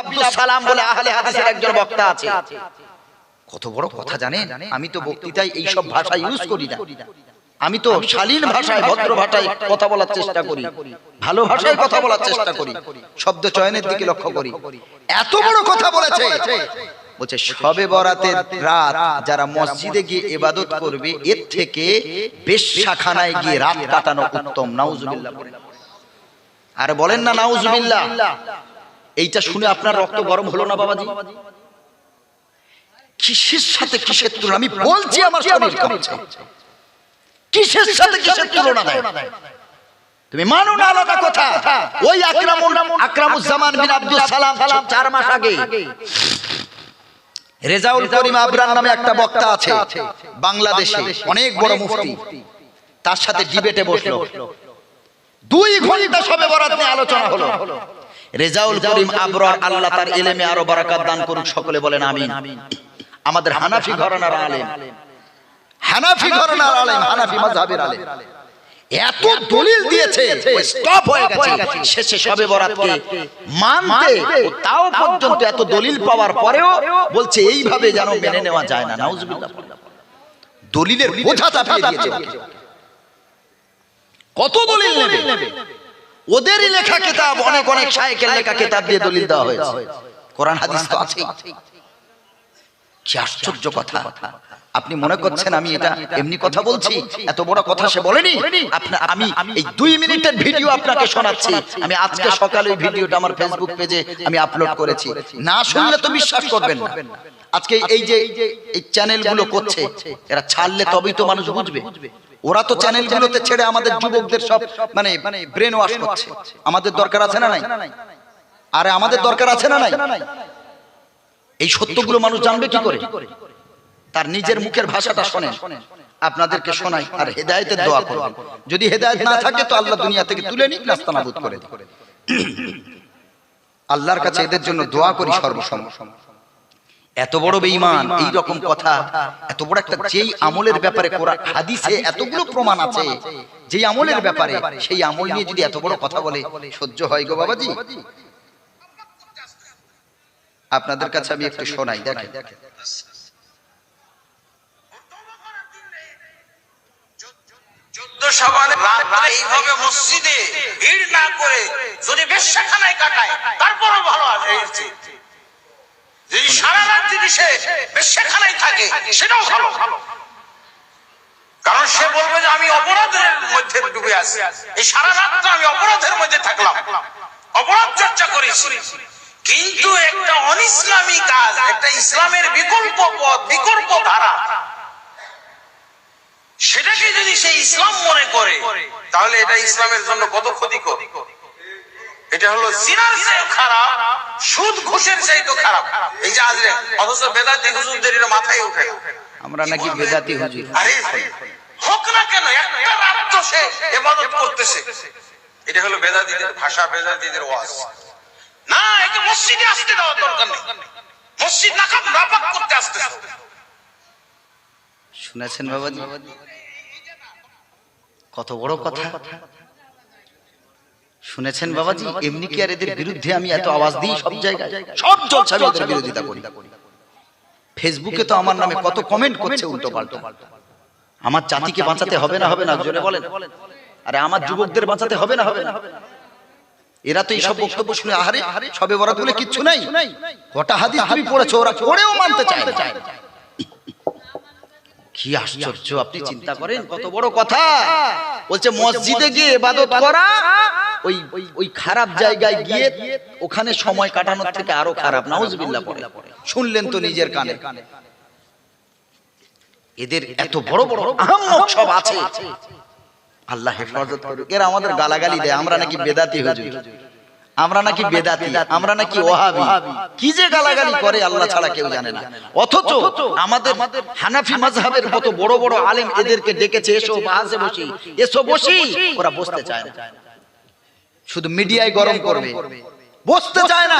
আব্দুল সালাম বলে আহলে হাদিসের একজন বক্তা আছে। কত বড় কথা জানেন? আমি তো বক্তৃতায় এই সব ভাষা ইউজ করি না। আমি তো শালীন ভাষায় ভদ্র ভাষায় কথা বলার চেষ্টা করি। ভালো ভাষায় কথা বলার চেষ্টা করি। শব্দ চয়নের দিকে লক্ষ্য করি। এত বড় কথা বলেছে। বলছে। সবে বরাতের রাত যারা মসজিদে গিয়ে ইবাদত করবে এর থেকে বেশ্যাখানায় গিয়ে রাত কাটানো উত্তম। নাউজুবিল্লাহ আর বলেন না নাউজুবিল্লাহ। এইটা শুনে আপনার রক্ত গরম হলো না বাবাজি? কিসের সাথে কিসের তুলনা? আমি বলছি আমার শরীর কাঁপছে কিসের সাথে কিসের তুলনা দেয়? তুমি মানো না আলাদা কথা? ওই আকরামুল আকরামুজ্জামান বিন আব্দুল সালাম চার মাস আগে। রেজাউল করিম আবরার নামে একটা বক্তা আছে। বাংলাদেশে অনেক বড় মুফতি। তার সাথে ডিবেটে বসল। দুই ঘণ্টা সবে বরাত নিয়ে আলোচনা হলো। রেজাউল করিম আবরার আল্লাহ তার এলেমে আরও বারাকাত দান করুক সকলে বলেন আমিন। আমাদের হানাফি ঘরানার আলেম। হানাফি ঘরানার আলেম হানাফি মাযহাবের আলেম। এত দলিল দিয়েছে স্টপ হয়ে গেছে। শেষে সবে বরাতকে মানতে তাও পর্যন্ত এত দলিল পাওয়ার পরেও বলছে এইভাবে যেন মেনে নেওয়া যায় না। নাউজুবিল্লাহ। দলিলের বোঝা চাপিয়ে দিয়েছে। কত দলিল নেবে? ওদেরই লেখা কিতাব, অনেক অনেক শায়েকের লেখা কিতাব দিয়ে দলিল দেওয়া হয়েছে। কোরআন, হাদিস তো আছেই। কি আশ্চর্য কথা। আপনি মনে করছেন আমি এটা এমনি কথা বলছি? এত বড় কথা সে বলেনি? আপনা আমি এই দুই মিনিটের ভিডিও আপনাকে শোনাচ্ছি। আমি আজকে সকালে ওই ভিডিওটা আমার ফেসবুক পেজে আমি আপলোড করেছি। না শুনলে তো বিশ্বাস করবেন না। আজকে এই যে এই চ্যানেলগুলো করছে এরা ছাড়লে তবেই তো মানুষ বুঝবে। ওরা তো চ্যানেলগুলোতে ছেড়ে আমাদের যুবকদের সব মানে ব্রেন ওয়াশ করছে। আমাদের দরকার আছে না নাই? আরে আমাদের দরকার আছে না নাই এই সত্যগুলো মানুষ জানবে কি করে? তার নিজের মুখের ভাষাটা শোনেন। আপনাদেরকে শোনাই আর হেদায়েতের দোয়া করবেন যদি হেদায়েত না থাকে তো আল্লাহ দুনিয়া থেকে তুলে নিক নাস্তানাবুদ করে আল্লাহর কাছে এদের জন্য দোয়া করি সর্বসময় এত বড় বেঈমান এই রকম কথা এত বড় একটা যেই আমলের ব্যাপারে কোরআন হাদিসে এতগুলো প্রমাণ আছে যেই আমলের ব্যাপারে সেই আমল নিয়ে যদি এত বড় কথা বলে সহ্য হয় গো বাবাজি? আপনাদের কাছে আমি একটু শোনাই দেখেন। চোদ্দ সাবানে রাত্রে এইভাবে মসজিদে ভিড় না করে যদি বেশ্যাখানায় কাটায় তারপরও ভালো আছে যদি সারা রাত যদি সে বেশ্যাখানায় থাকে সেটাও ভালো। কারণ সে বলবে যে আমি অপরাধের মধ্যে ডুবে আছি। এই সারা রাতটা আমি অপরাধের মধ্যে থাকলাম। অপরাধ চর্চা করেছি। কিন্তু একটা অনিসলামী কাজ একটা ইসলামের বিকল্প পথ বিকল্প ধারা। সেটাকে যদি সে ইসলাম মনে করে তাহলে এটা ইসলামের জন্য কত ক্ষতিকর? এটা হলো জিনার চেয়ে খারাপ সুদ ঘুষের চেয়ে তো খারাপ। এই যে আজরে অথচ বেদাতি হুজুরদের এটা মাথায় উঠে আমরা নাকি বেদাতি হুজুর। আরে হোক না কেন একটা রাত তো সে এবাদত করতেছে। এটা হলো বেদাতিদের ভাষা বেদাতিদের ওয়াজ। না একে মসজিদে আসতে দেওয়া দরকার নেই। মসজিদ নাকাব নাপাক করতে আসতেছে। শুনেছেন বাবাজি? কত বড় কথা। শুনেছেন বাবাজি? এমনি কি আর এদের বিরুদ্ধে আমি এত আওয়াজ দিই সব জায়গায়? সব জলসা আমি এদের বিরোধিতা করি। ফেসবুকে তো আমার নামে কত কমেন্ট করছে উল্টো পাল্টা। আমার জাতিকে বাঁচাতে হবে না হবে না জোরে বলেন। আরে আমার যুবকদের বাঁচাতে হবে না। হবে না। এরা তো এইসব বক্তব্য শুনে আহারে সবে বরাত বলে কিচ্ছু নাই। কটা হাদিস তুমি পড়েছো ওরা পড়েও মানতে চায়। না কি আশ্চর্য আপনি চিন্তা করেন কত বড় কথা। বলছে মসজিদে গিয়ে ইবাদত করা ওই ওই খারাপ জায়গায় গিয়ে ওখানে সময় কাটানোর থেকে আরও খারাপ। নাউজুবিল্লাহ পড়ে। শুনলেন তো নিজের কানে। এদের এত বড় বড় আহম্মক সব আছে। আল্লাহ হেফাজত করুক। এরা আমাদের গালাগালি দেয়। আমরা নাকি বেদাতি হুজুর। আমরা নাকি বেদাতি। আমরা নাকি ওহাবি কি যে গালাগালি করে আল্লাহ ছাড়া কেউ জানে না। অথচ আমাদের হানাফি মাযহাবের কত বড় বড় আলেম এদেরকে ডেকেছে এসো বাহাসে বসি এসো বসি। ওরা বসতে চায় না। শুধু মিডিয়ায় গরম করবে। বসতে চায় না।